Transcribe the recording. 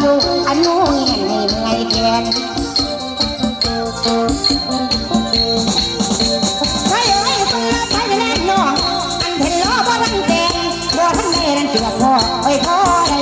อยู่อันุเห็นนี่ไงแกนใช่ไอ้คนละไปแน่นองอันเห็นล้อบ่ทันแกนบ่ทันได้รันเกียจพ่อไอ้พ่อได้